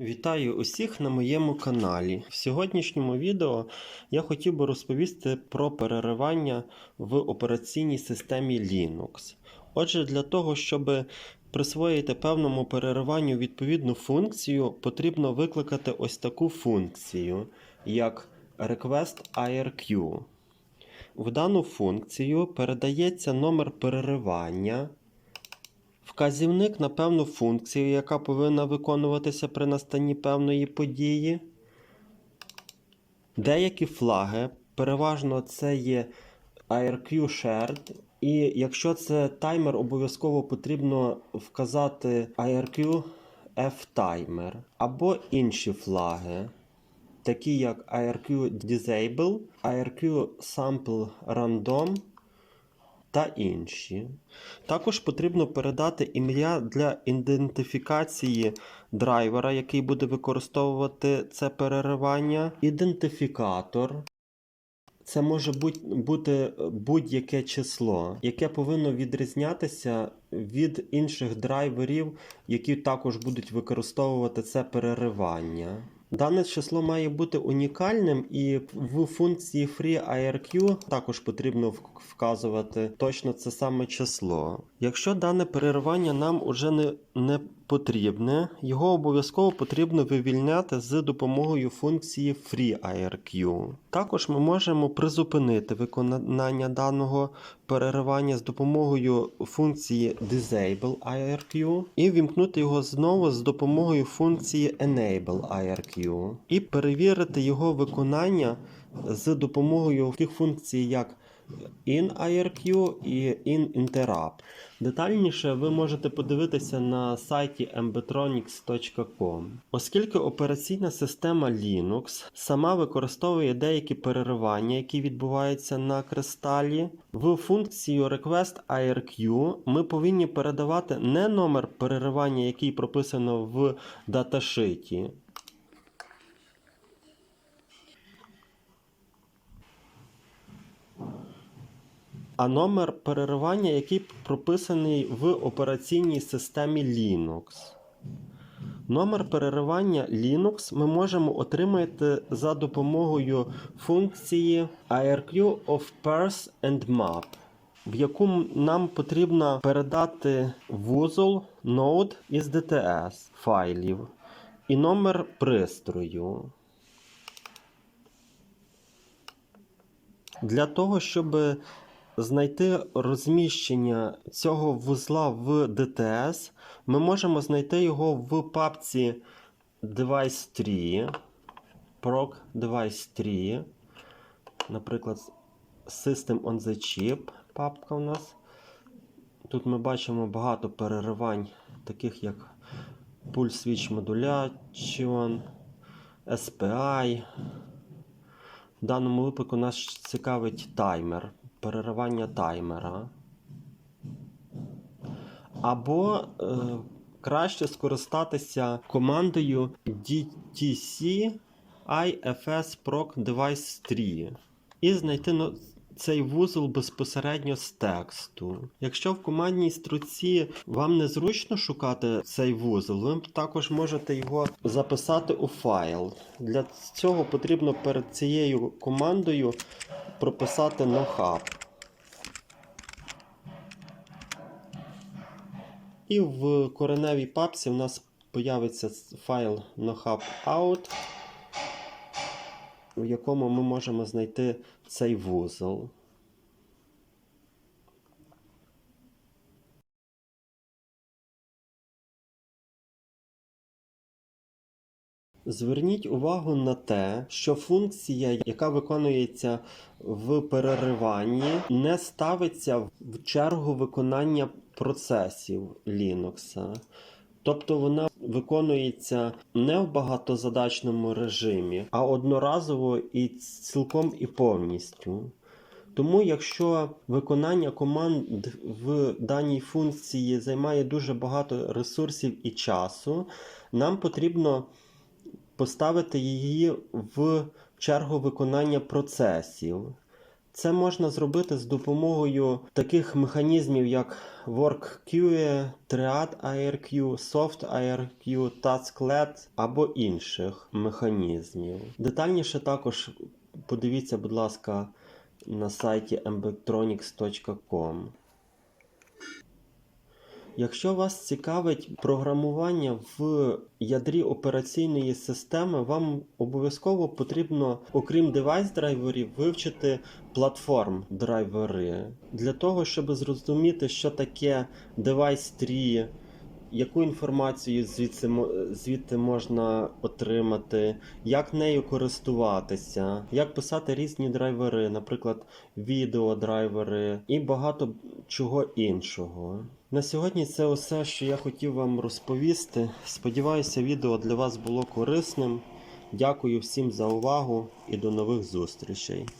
Вітаю усіх на моєму каналі. В сьогоднішньому відео я хотів би розповісти про переривання в операційній системі Linux. Отже, для того, щоб присвоїти певному перериванню відповідну функцію, потрібно викликати ось таку функцію, як request_irq. В дану функцію передається номер переривання. Вказівник на певну функцію, яка повинна виконуватися при настанні певної події. Деякі флаги, переважно це є IRQ Shared. І якщо це таймер, обов'язково потрібно вказати IRQ F-Timer або інші флаги, такі як IRQ Disable, IRQ Sample Random та інші. Також потрібно передати ім'я для ідентифікації драйвера, який буде використовувати це переривання, ідентифікатор. Це може бути будь-яке число, яке повинно відрізнятися від інших драйверів, які також будуть використовувати це переривання. Дане число має бути унікальним, і в функції FreeIRQ також потрібно вказувати точно це саме число. Якщо дане переривання нам уже не, не потрібне, його обов'язково потрібно вивільняти з допомогою функції FreeIRQ. Також ми можемо призупинити виконання даного переривання з допомогою функції DisableIRQ і вімкнути його знову з допомогою функції EnableIRQ і перевірити його виконання з допомогою таких функцій, як InIRQ і InInterrupt. Детальніше ви можете подивитися на сайті mbetronics.com. Оскільки операційна система Linux сама використовує деякі переривання, які відбуваються на кристалі, в функцію request_irq ми повинні передавати не номер переривання, який прописано в даташиті, а номер переривання, який прописаний в операційній системі Linux. Номер переривання Linux ми можемо отримати за допомогою функції IRQ of Pairs and Map, в яку нам потрібно передати вузол node із DTS файлів і номер пристрою. Для того, щоб знайти розміщення цього вузла в DTS, ми можемо знайти його в папці Device 3, Proc Device 3, наприклад, System on the Chip папка у нас. Тут ми бачимо багато переривань, таких як Pulse Switch Modulation, SPI. В даному випадку нас цікавить таймер, переривання таймера. Або е, краще скористатися командою DTC IFS Proc Device 3 і знайти ну, цей вузол безпосередньо з тексту. Якщо в командній строці вам незручно шукати цей вузол, ви також можете його записати у файл. Для цього потрібно перед цією командою прописати nohub. І в кореневій папці в нас появиться файл nohub.out, в якому ми можемо знайти цей вузол. Зверніть увагу на те, що функція, яка виконується в перериванні, не ставиться в чергу виконання процесів Linux. Тобто вона виконується не в багатозадачному режимі, а одноразово і цілком і повністю. Тому, якщо виконання команд в даній функції займає дуже багато ресурсів і часу, нам потрібно поставити її в чергу виконання процесів. Це можна зробити з допомогою таких механізмів, як WorkQE, Triad IRQ, Soft TaskLED або інших механізмів. Детальніше також подивіться, будь ласка, на сайті mbectronics.com. Якщо вас цікавить програмування в ядрі операційної системи, вам обов'язково потрібно, окрім девайс драйверів, вивчити платформ драйвери. Для того, щоб зрозуміти, що таке девайс tree, яку інформацію звідси, звідти можна отримати, як нею користуватися, як писати різні драйвери, наприклад, відеодрайвери і багато чого іншого. На сьогодні це усе, що я хотів вам розповісти. Сподіваюся, відео для вас було корисним. Дякую всім за увагу і до нових зустрічей.